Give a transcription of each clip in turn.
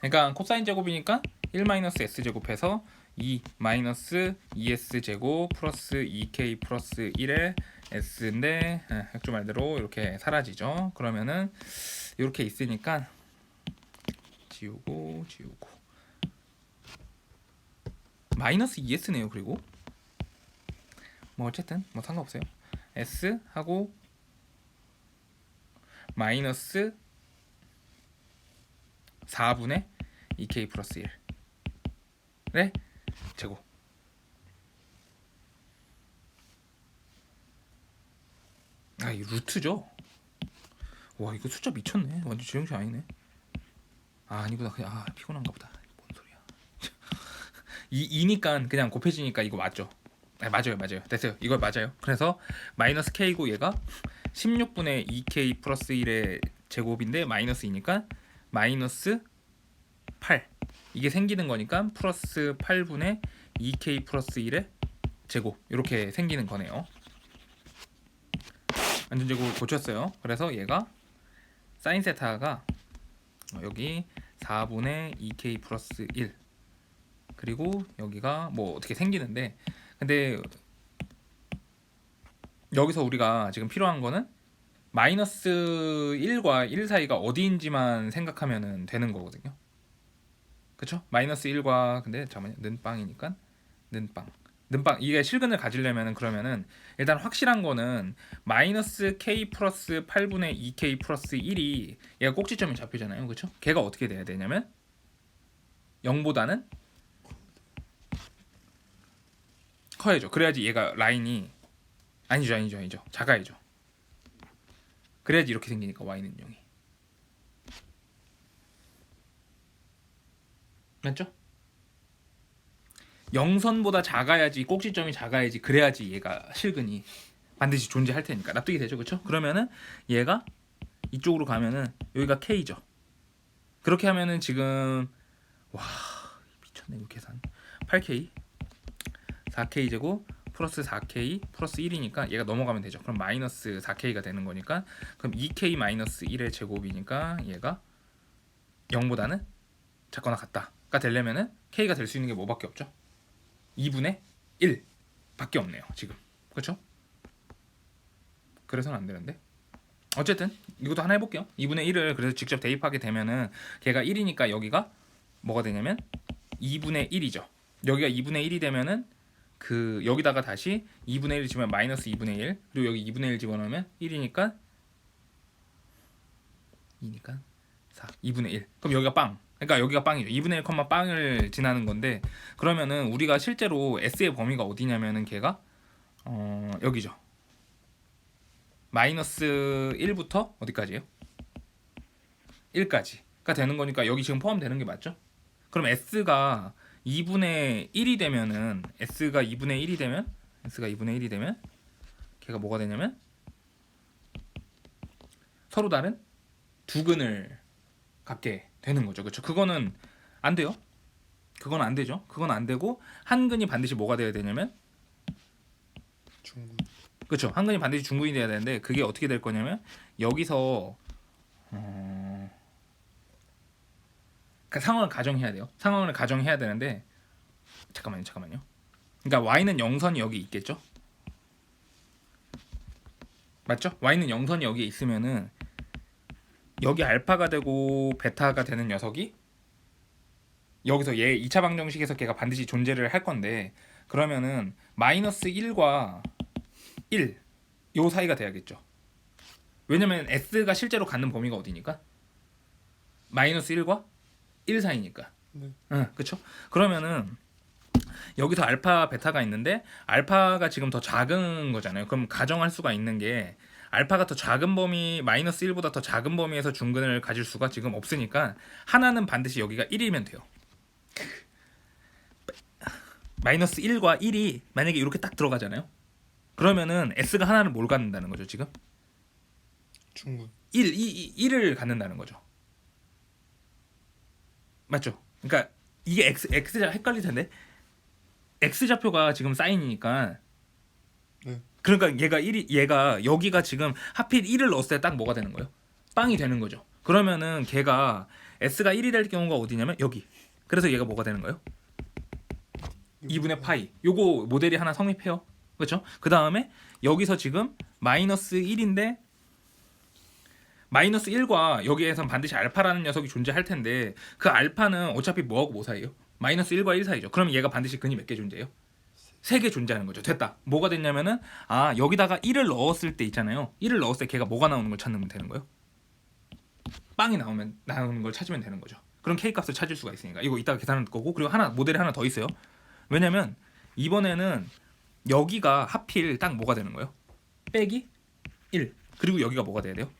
그러니까 코사인 제곱이니까 1 마이너스 s 제곱해서 2 마이너스 2s 제곱 플러스 2k 플러스 1의 s인데 예, 핵조 말대로 이렇게 사라지죠. 그러면은 이렇게 있으니까 지우고 지우고 마이너스 2s네요. 그리고 뭐 어쨌든 뭐 상관없어요. s 하고 마이너스 4분의 2k 플러스 1의 제곱 아, 이 루트죠? 와, 이거 숫자 미쳤네. 완전 제정신 아니네. 아, 아니구나. 그냥 아, 피곤한가 보다. 뭔 소리야. 이 2니까 그냥 곱해지니까 이거 맞죠? 아, 맞아요, 맞아요. 됐어요. 이거 맞아요. 그래서 마이너스 k고 얘가 16분의 2k 플러스 1의 제곱인데 마이너스 2니까 마이너스 8 이게 생기는 거니까 플러스 8분의 2k 플러스 1의 제곱 이렇게 생기는 거네요. 완전 제곱 고쳤어요. 그래서 얘가 사인 세타가 어, 여기 4분의 2k 플러스 1 그리고 여기가 뭐 어떻게 생기는데 근데 여기서 우리가 지금 필요한 거는 마이너스 1과 1 사이가 어디인지만 생각하면 되는 거거든요. 그쵸? 마이너스 1과 근데 잠깐만요. 는빵이니까 는빵. 는빵 이게 실근을 가지려면은 그러면은 일단 확실한 거는 마이너스 k 플러스 8분의 2k 플러스 1이 얘가 꼭지점이 잡히잖아요. 그쵸? 걔가 어떻게 돼야 되냐면 0보다는 커야죠. 그래야지 얘가 라인이 아니죠, 아니죠, 아니죠. 작아야죠. 그래야지 이렇게 생기니까 y는 0이. 맞죠? 0선보다 작아야지 꼭지점이 작아야지 그래야지 얘가 실근이 반드시 존재할 테니까 납득이 되죠, 그렇죠? 그러면은 얘가 이쪽으로 가면은 여기가 k죠. 그렇게 하면은 지금 와 미쳤네 이거 계산 8k 4k 제곱 플러스 4k 플러스 1이니까 얘가 넘어가면 되죠. 그럼 마이너스 4k가 되는 거니까 그럼 2k 마이너스 1의 제곱이니까 얘가 0보다는 작거나 같다가 되려면은 k가 될 수 있는 게 뭐밖에 없죠? 2분의 1밖에 없네요. 지금 그렇죠? 그래서는 안 되는데 어쨌든 이것도 하나 해볼게요. 2분의 1을 그래서 직접 대입하게 되면은 걔가 1이니까 여기가 뭐가 되냐면 2분의 1이죠. 여기가 2분의 1이 되면은 그 여기다가 다시 2분의 1 집으면 마이너스 2분의 1 그리고 여기 2분의 1 집어넣으면 1이니까 2니까 4 2분의 1 그럼 여기가 빵. 그러니까 여기가 빵이죠. 2분의 1 컴마 빵을 지나는 건데 그러면은 우리가 실제로 S의 범위가 어디냐면은 걔가 어 여기죠. 마이너스 1부터 어디까지예요? 1까지가 되는 거니까 여기 지금 포함되는 게 맞죠? 그럼 S가 2분의 1이 되면은 S가 2분의 1이 되면 S가 2분의 1이 되면 걔가 뭐가 되냐면 서로 다른 두 근을 갖게 되는 거죠. 그렇죠? 그거는 안 돼요. 그건 안 되죠. 그건 안 되고 한 근이 반드시 뭐가 돼야 되냐면 중국 그렇죠. 한 근이 반드시 중근이 돼야 되는데 그게 어떻게 될 거냐면 여기서 어... 그 상황을 가정해야 돼요. 상황을 가정해야 되는데 잠깐만요, 잠깐만요. 그러니까 y는 0선이 여기 있겠죠? 맞죠? y는 0선이 여기에 있으면은 여기 알파가 되고 베타가 되는 녀석이 여기서 얘 2차 방정식에서 걔가 반드시 존재를 할 건데 그러면은 마이너스 1과 1, 요 사이가 돼야겠죠. 왜냐면 s가 실제로 갖는 범위가 어디니까? 마이너스 1과 1 사이니까. 네. 응, 그렇죠? 그러면은 여기서 알파, 베타가 있는데 알파가 지금 더 작은 거잖아요. 그럼 가정할 수가 있는 게 알파가 더 작은 범위, 마이너스 1보다 더 작은 범위에서 중근을 가질 수가 지금 없으니까 하나는 반드시 여기가 1이면 돼요. 마이너스 1과 1이 만약에 이렇게 딱 들어가잖아요. 그러면은 s가 하나를 뭘 갖는다는 거죠, 지금? 중국 1, 2, 1을 갖는다는 거죠. 맞죠? 그러니까 이게 x x자 헷갈릴 텐데 x 좌표가 지금 사인이니까 네. 그러니까 얘가 1이 얘가 여기가 지금 하필 1을 넣었을 때 딱 뭐가 되는 거예요? 빵이 되는 거죠. 그러면은 걔가 s가 1이 될 경우가 어디냐면 여기. 그래서 얘가 뭐가 되는 거예요? 2분의 파이. 요거 모델이 하나 성립해요. 그렇죠? 그 다음에 여기서 지금 마이너스 1인데 마이너스 1과 여기에선 반드시 알파라는 녀석이 존재할 텐데 그 알파는 어차피 뭐하고 뭐 사이요? 마이너스 1과 1 사이죠. 그럼 얘가 반드시 근이 몇 개 존재해요? 세 개 존재하는 거죠. 됐다. 뭐가 됐냐면은 아 여기다가 1을 넣었을 때 있잖아요. 1을 넣었을 때 걔가 뭐가 나오는 걸 찾는 되는 거예요. 빵이 나오면 나오는 걸 찾으면 되는 거죠. 그럼 k 값을 찾을 수가 있으니까 이거 이따가 계산할 거고 그리고 하나 모델이 하나 더 있어요. 왜냐면 이번에는 여기가 하필 딱 뭐가 되는 거예요? 빼기 1 그리고 여기가 뭐가 돼야 돼요?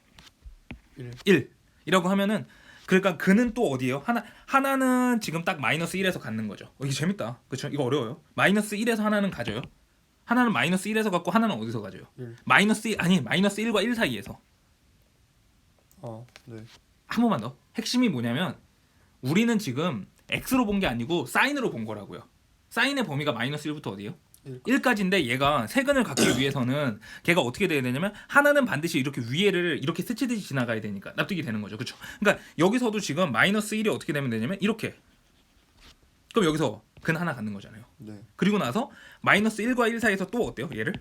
1 1 이라고 하면은 그러니까 그는 또 어디예요? 하나 하나는 지금 딱 마이너스 1에서 갖는 거죠. 어, 이게 재밌다. 그렇죠? 이거 어려워요. 마이너스 1에서 하나는 가져요. 하나는 마이너스 1에서 갖고 하나는 어디서 가져요? 1 마이너스 1 아니 마이너스 1과 1 사이에서 아, 네. 한 번만 더. 핵심이 뭐냐면 우리는 지금 x로 본 게 아니고 사인으로 본 거라고요. 사인의 범위가 마이너스 1부터 어디예요? 1. 1까지인데 얘가 세근을 갖기 위해서는 걔가 어떻게 돼야 되냐면 하나는 반드시 이렇게 위에를 이렇게 스치듯이 지나가야 되니까 납득이 되는 거죠. 그렇죠? 그러니까 여기서도 지금 마이너스 1이 어떻게 되면 되냐면 이렇게 그럼 여기서 근 하나 갖는 거잖아요. 네. 그리고 나서 마이너스 1과 1 사이에서 또 어때요? 얘를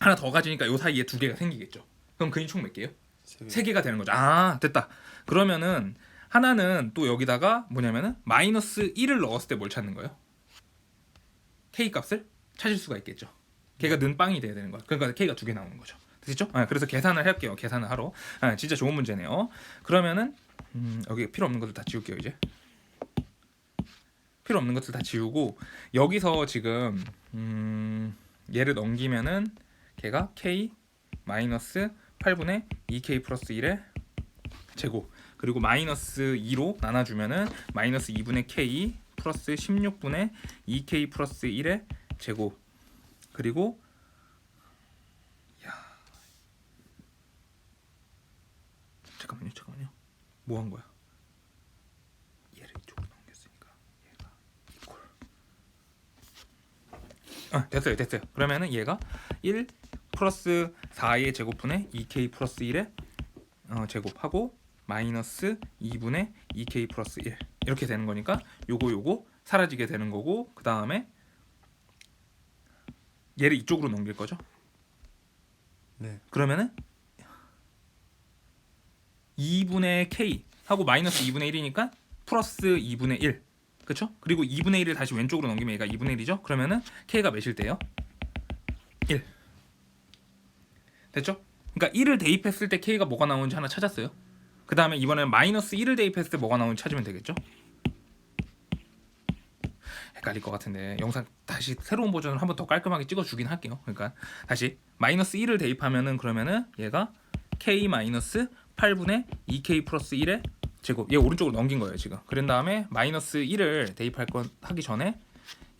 하나 더 가지니까 요 사이에 두 개가 생기겠죠. 그럼 근이 총 몇 개예요? 세 개가 되는 거죠. 아 됐다. 그러면은 하나는 또 여기다가 뭐냐면은 마이너스 1을 넣었을 때 뭘 찾는 거예요? K 값을 찾을 수가 있겠죠. 걔가 는 빵이 돼야 되는 거야. 그러니까 k가 두 개 나오는 거죠. 됐죠? 아, 그래서 계산을 할게요. 계산을 하러. 아, 진짜 좋은 문제네요. 그러면은 음, 여기 필요 없는 것들 다 지울게요 이제. 필요 없는 것들 다 지우고 여기서 지금 음, 얘를 넘기면은 걔가 k 마이너스 8분의 2k 플러스 1의 제곱 그리고 마이너스 2로 나눠주면은 마이너스 2분의 k 플러스 16분의 2k 플러스 1의 제곱. 그리고 야. 잠깐만요 잠깐만요. 뭐 한 거야? 얘를 이쪽으로 넘겼으니까 얘가 이퀄 아 됐어요 됐어요. 그러면은 얘가 1 플러스 4의 제곱분의 2k 플러스 1의 어, 제곱하고 마이너스 2분의 2k 플러스 1 이렇게 되는 거니까 요거 요거 사라지게 되는 거고 그 다음에 얘를 이쪽으로 넘길 거죠 네. 그러면은 2분의 k 하고 마이너스 2분의 1이니까 플러스 2분의 1 그쵸? 그리고 2분의 1을 다시 왼쪽으로 넘기면 얘가 2분의 1이죠? 그러면은 k가 몇일 때요? 1 됐죠? 그러니까 1을 대입했을 때 k가 뭐가 나오는지 하나 찾았어요 그 다음에 이번에는 마이너스 1을 대입했을 때 뭐가 나오는지 찾으면 되겠죠? 헷갈릴 것 같은데 영상 다시 새로운 버전을 한번 더 깔끔하게 찍어주긴 할게요. 그러니까 다시 마이너스 1을 대입하면은 그러면은 얘가 k 마이너스 8분의 2k 플러스 1의 제곱. 얘 오른쪽으로 넘긴 거예요 지금. 그런 다음에 마이너스 1을 대입할 건 하기 전에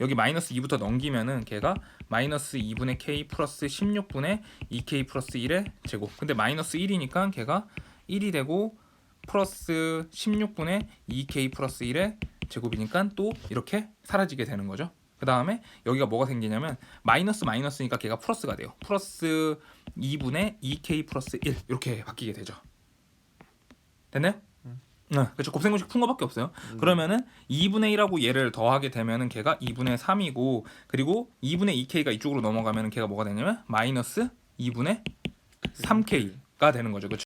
여기 마이너스 2부터 넘기면은 걔가 마이너스 2분의 k 플러스 16분의 2k 플러스 1의 제곱. 근데 마이너스 1이니까 걔가 1이 되고 플러스 16분의 2k 플러스 1의 제곱이니까 또 이렇게 사라지게 되는 거죠 그 다음에 여기가 뭐가 생기냐면 마이너스 마이너스니까 걔가 플러스가 돼요 플러스 2분의 2k 플러스 1 이렇게 바뀌게 되죠 됐나요? 네, 그렇죠. 곱셈공식 푼 거밖에 없어요. 그러면은 2분의 1하고 얘를 더하게 되면은 걔가 2분의 3이고 그리고 2분의 2k가 이쪽으로 넘어가면은 걔가 뭐가 되냐면 마이너스 2분의 3k가 되는 거죠. 그렇죠?